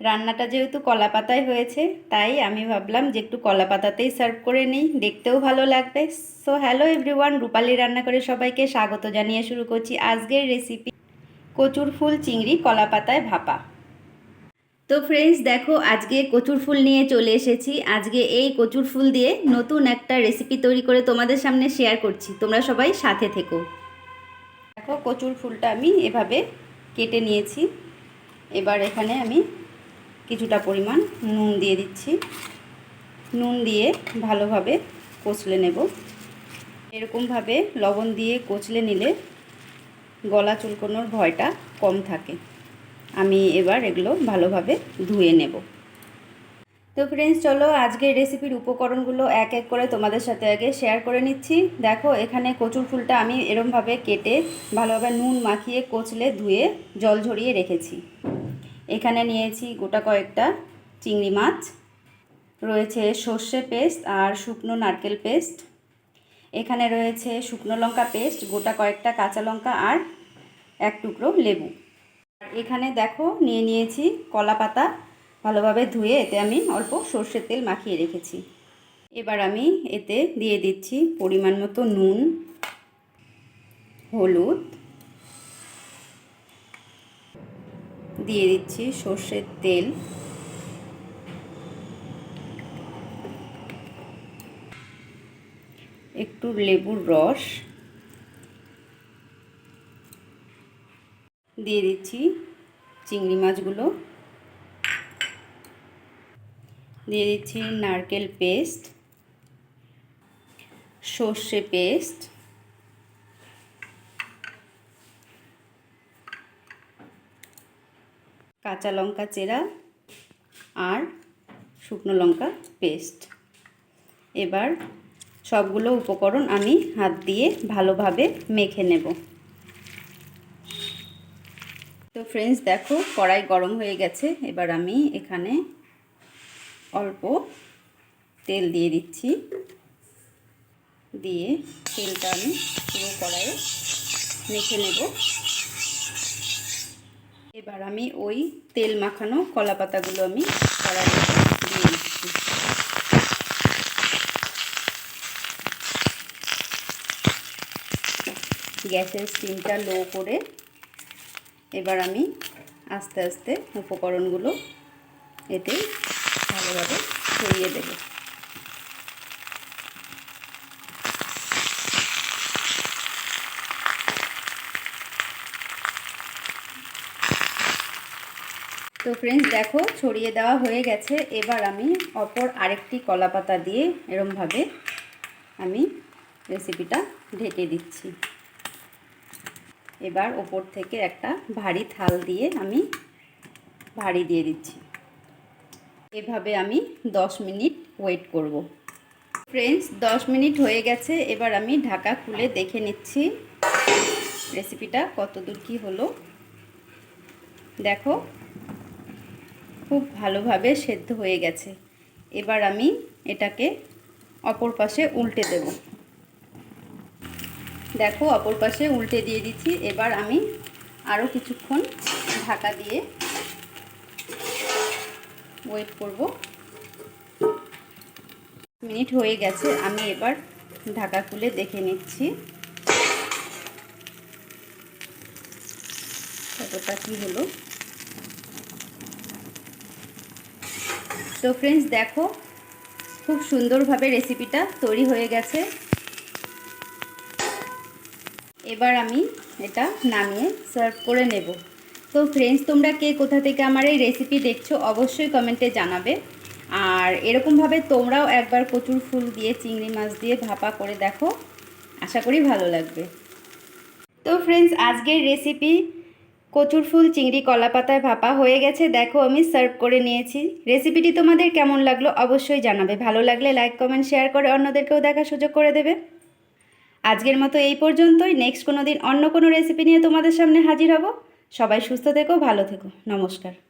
রান্নাটা যেহেতু কলা পাতায় হয়েছে, তাই আমি ভাবলাম যে একটু কলা পাতাতেই সার্ভ করে নিই। দেখতেও ভালো লাগবে। সো হ্যালো এভরিওয়ান রূপালি রান্না করে সবাইকে স্বাগত জানিয়ে শুরু করছি আজকের রেসিপি কচুর ফুল চিংড়ি কলা পাতায় ভাপা। তো ফ্রেন্ডস দেখো আজকে কচুর ফুল নিয়ে চলে এসেছি। আজকে এই কচুর ফুল দিয়ে নতুন একটা রেসিপি তৈরি করে তোমাদের সামনে শেয়ার করছি। তোমরা সবাই সাথে থেকো। দেখো কচুর ফুলটা আমি এভাবে কেটে নিয়েছি। এবার এখানে আমি কিছুটা পরিমাণ নুন দিয়ে দিচ্ছি। নুন দিয়ে ভালোভাবে কচলে নেব। এরকমভাবে লবণ দিয়ে কচলে নিলে গলা চুলকোনোর ভয়টা কম থাকে। আমি এবার এগুলো ভালোভাবে ধুয়ে নেব। তো ফ্রেন্ডস চলো আজকের রেসিপির উপকরণগুলো এক এক করে তোমাদের সাথে আগে শেয়ার করে নিচ্ছি। দেখো, এখানে কচুর ফুলটা আমি এরমভাবে কেটে ভালোভাবে নুন মাখিয়ে কচলে ধুয়ে জল ঝরিয়ে রেখেছি। এখানে নিয়েছি গোটা কয়েকটা চিংড়ি মাছ, রয়েছে সর্ষে পেস্ট আর শুকনো নারকেল পেস্ট। এখানে রয়েছে শুকনো লঙ্কা পেস্ট, গোটা কয়েকটা কাঁচা লঙ্কা আর এক টুকরো লেবু। এখানে দেখো, নিয়ে নিয়েছি কলা পাতা, ভালোভাবে ধুয়ে এতে আমি অল্প সর্ষের তেল মাখিয়ে রেখেছি। এবার আমি এতে দিয়ে দিচ্ছি পরিমাণ মতো নুন, হলুদ দিয়ে দিচ্ছি সর্ষের তেল। একটু লেবুর রস। দিয়ে দিচ্ছি চিংড়ি মাছগুলো। দিয়ে দিচ্ছি নারকেল পেস্ট, সর্ষে পেস্ট। কাঁচা লঙ্কা চেরা আর শুকনো লঙ্কা পেস্ট। এবার সবগুলো উপকরণ আমি হাত দিয়ে ভালোভাবে মেখে নেব। তো ফ্রেন্ডস দেখো কড়াই গরম হয়ে গেছে। এবার আমি এখানে অল্প তেল দিয়ে দিচ্ছি। দিয়ে তেলটা আমি পুরো কড়াইয়ে মেখে নেব। এবার আমি ওই তেল মাখানো কলা পাতাগুলো আমি কড়াইয়ে দিয়ে দিচ্ছি। গ্যাসের স্টিমটা লো করে এবার আমি আস্তে আস্তে উপকরণগুলো এতে ভালোভাবে ছড়িয়ে দেব। তো ফ্রেন্ডস দেখো, ছড়িয়ে দেওয়া হয়ে গেছে। এবার আমি অপর আরেকটি কলা পাতা দিয়ে এরমভাবে আমি রেসিপিটা ঢেকে দিচ্ছি। এবার ওপর থেকে একটা ভারী থাল দিয়ে আমি ভারী দিয়ে দিচ্ছি। এভাবে আমি 10 মিনিট ওয়েট করব। ফ্রেন্ডস 10 মিনিট হয়ে গেছে। এবার আমি ঢাকা খুলে দেখে নিচ্ছি রেসিপিটা কতদূর কী হলো। দেখো খুব ভালোভাবে সেদ্ধ হয়ে গেছে। এবার আমি এটাকে অপর পাশে উল্টে দেব। দেখো, অপর পাশে উল্টে দিয়ে দিচ্ছি। এবার আমি আরও কিছুক্ষণ ঢাকা দিয়ে ওয়েট করব। মিনিট হয়ে গেছে, আমি এবার ঢাকা খুলে দেখে নিচ্ছি। কতটা কি হলো? তো ফ্রেন্ডস দেখো, খুব সুন্দরভাবে রেসিপিটা তৈরি হয়ে গেছে। এবার আমি এটা নামিয়ে সার্ভ করে নেব। তো ফ্রেন্ডস তোমরা কে কোথা থেকে আমার এই রেসিপি দেখছ, অবশ্যই কমেন্টে জানাবে। আর এরকমভাবে তোমরাও একবার কচুর ফুল দিয়ে, চিংড়ি মাছ দিয়ে ভাপা করে দেখো। আশা করি ভালো লাগবে। তো ফ্রেন্ডস আজকের রেসিপি কচুর ফুল, চিংড়ি কলা পাতায় ভাপা হয়ে গেছে। দেখো আমি সার্ভ করে নিয়েছি। রেসিপিটি তোমাদের কেমন লাগল অবশ্যই জানাবে। ভালো লাগলে লাইক, কমেন্ট, শেয়ার করে অন্যদেরকেও দেখার সুযোগ করে দেবে। আজকের মতো এই পর্যন্তই। নেক্সট কোনো দিন অন্য কোনো রেসিপি নিয়ে তোমাদের সামনে হাজির হব। সবাই সুস্থ থেকো, ভালো থেকো। নমস্কার।